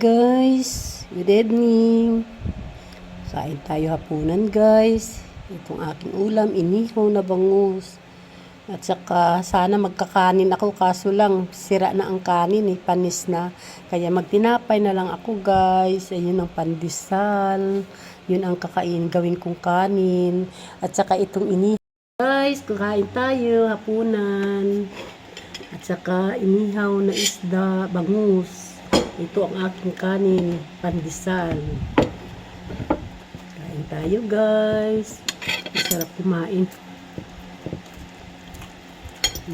Guys, good evening. Sain tayo hapunan guys. Itong aking ulam, inihaw na bangus. At saka sana magkakanin ako kaso lang sira na ang kanin eh, panis na. Kaya magtinapay na lang ako guys. Ayun ang pandesal. Yun ang kakain gawin kong kanin. At saka itong inihaw. Guys, kakain tayo hapunan. At saka inihaw na isda, bangus. Ito ang aking kanin, pandesal. Kain tayo guys. Masarap kumain.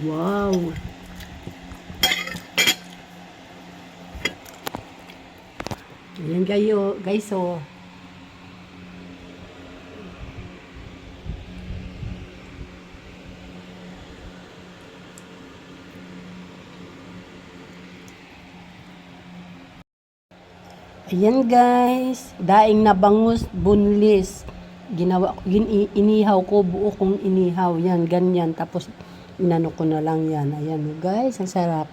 Wow! Ayan kayo, guys oh. Ayan guys, daing na bangus, bunlis. Ginawa ko, gin, inihaw ko, buo kong inihaw. Yan, ganyan. Tapos, inano ko na lang yan. Ayan guys, ang sarap.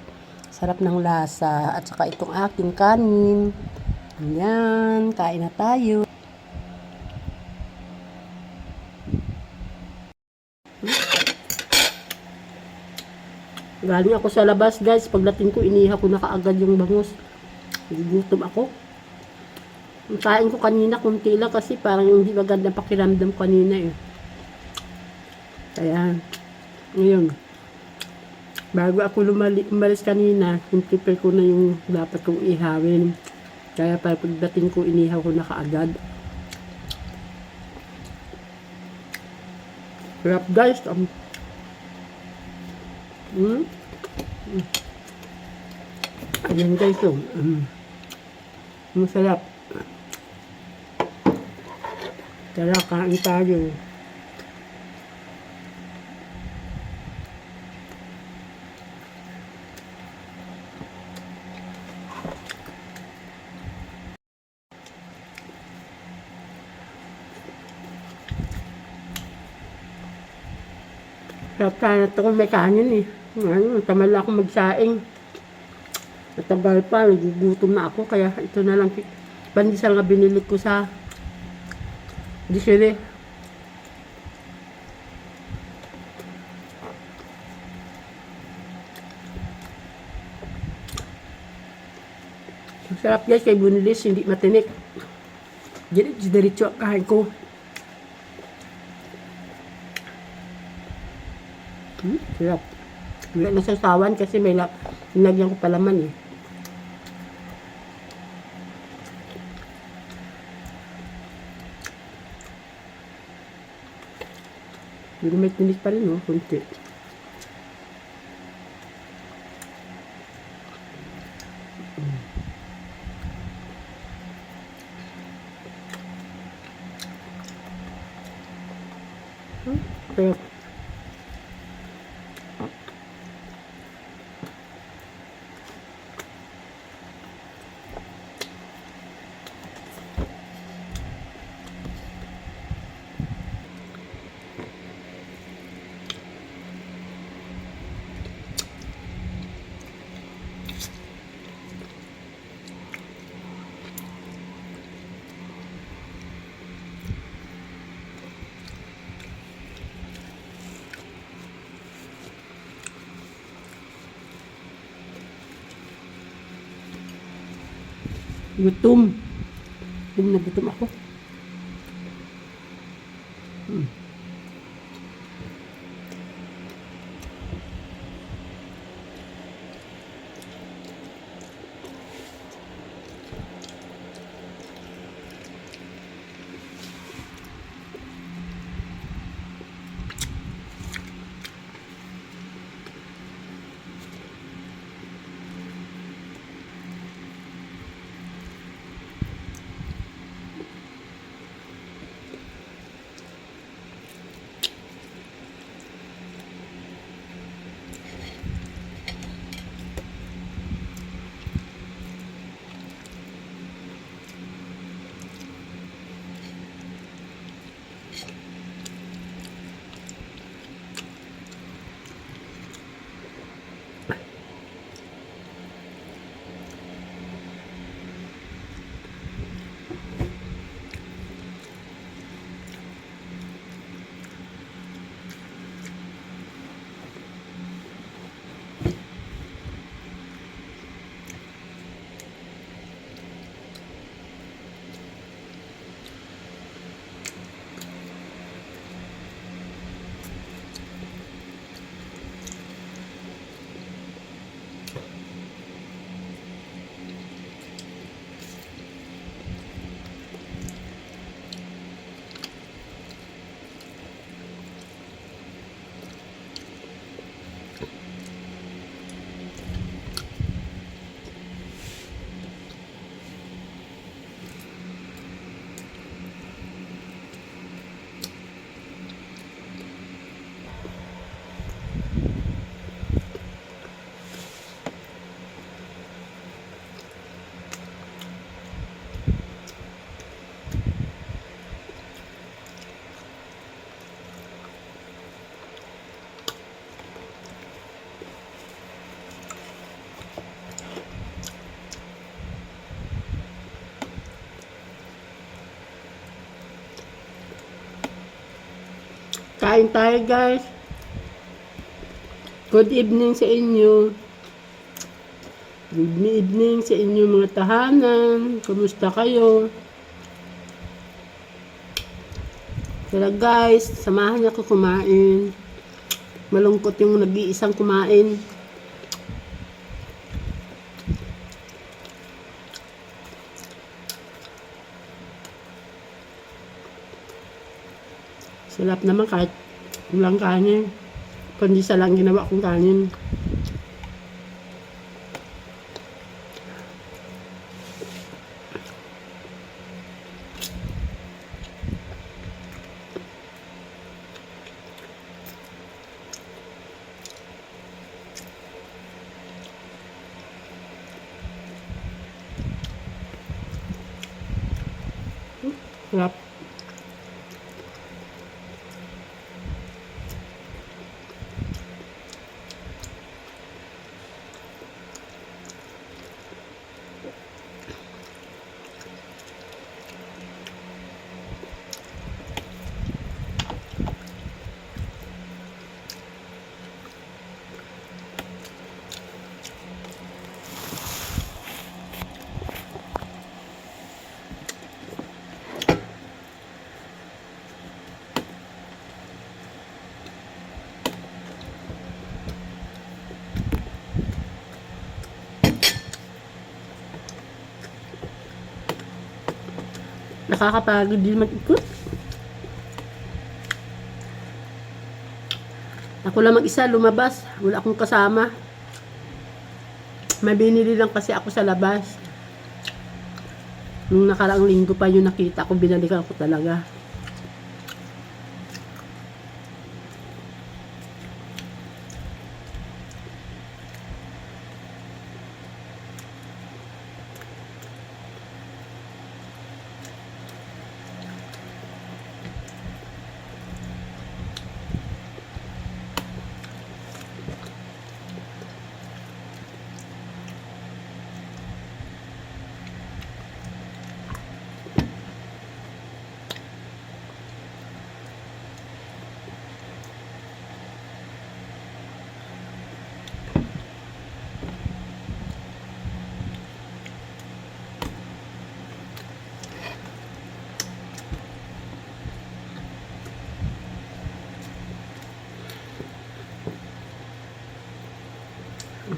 Sarap ng lasa. At saka itong aking kanin. Ayan, kain na tayo. Galing ako sa labas guys. Pagdating ko, inihaw ko na kaagad yung bangus. Gugutom ako. Kain ko kanina, kunti lang kasi parang hindi maganda pakiramdam kanina eh. Kaya, ngayon, bago ako lumali, umalis kanina, prepare ko na yung dapat kong ihawin. Kaya para pagdating ko, inihaw ko na kaagad. Sarap guys. Um, mm, mm. Ayan guys. Mm. Masarap. Tara, kain tayo. Sarap sana ito kung may kanin eh. Ano, tamal ako magsaing. Matagal pa, nagugutom na ako. Kaya ito na lang. Pandesal nga binili ko sa Dishere. Ang sarap guys kay Bunilis, hindi matinik. Diretso diretso ang kain ko. Hmm, sarap. Wala na sa sawan kasi may la- nilagyan ko palaman eh. Pero may tinik pa rin, oh, kunti. Hmm, Gutom. Gutom na gutom ako. Hmm. Kain tayo guys. Good evening sa inyo. Good evening sa inyo mga tahanan. Kumusta kayo? Tara guys, samahan niyo ako kumain. Malungkot yung nag-iisang kumain. Sarap naman kahit walang kanin. Kundi sa lang ginawa kong kanin. Sarap. Nakakapagod din mag-ikot. Ako lang mag-isa lumabas. Wala akong kasama. May binili lang kasi ako sa labas. Nung nakaraang linggo pa yung nakita ko, binalikan ko talaga.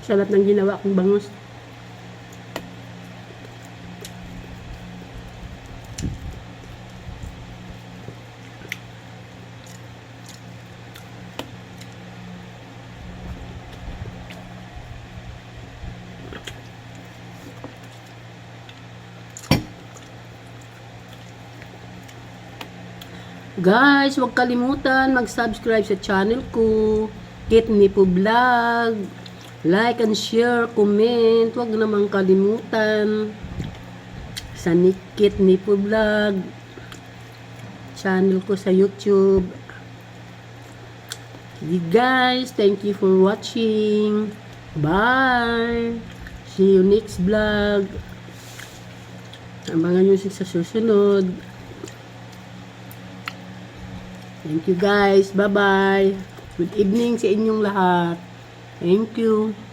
Sarap ng ginawa kong bangus. Guys, huwag kalimutan mag-subscribe sa channel ko. Kit Nipo Vlog. Like and share, comment. Huwag namang kalimutan. Sa Nikit Nipo Vlog. Channel ko sa YouTube. Okay, guys, thank you for watching. Bye! See you next vlog. Abangan nyo sa susunod. Thank you guys. Bye-bye. Good evening sa inyong lahat. Thank you.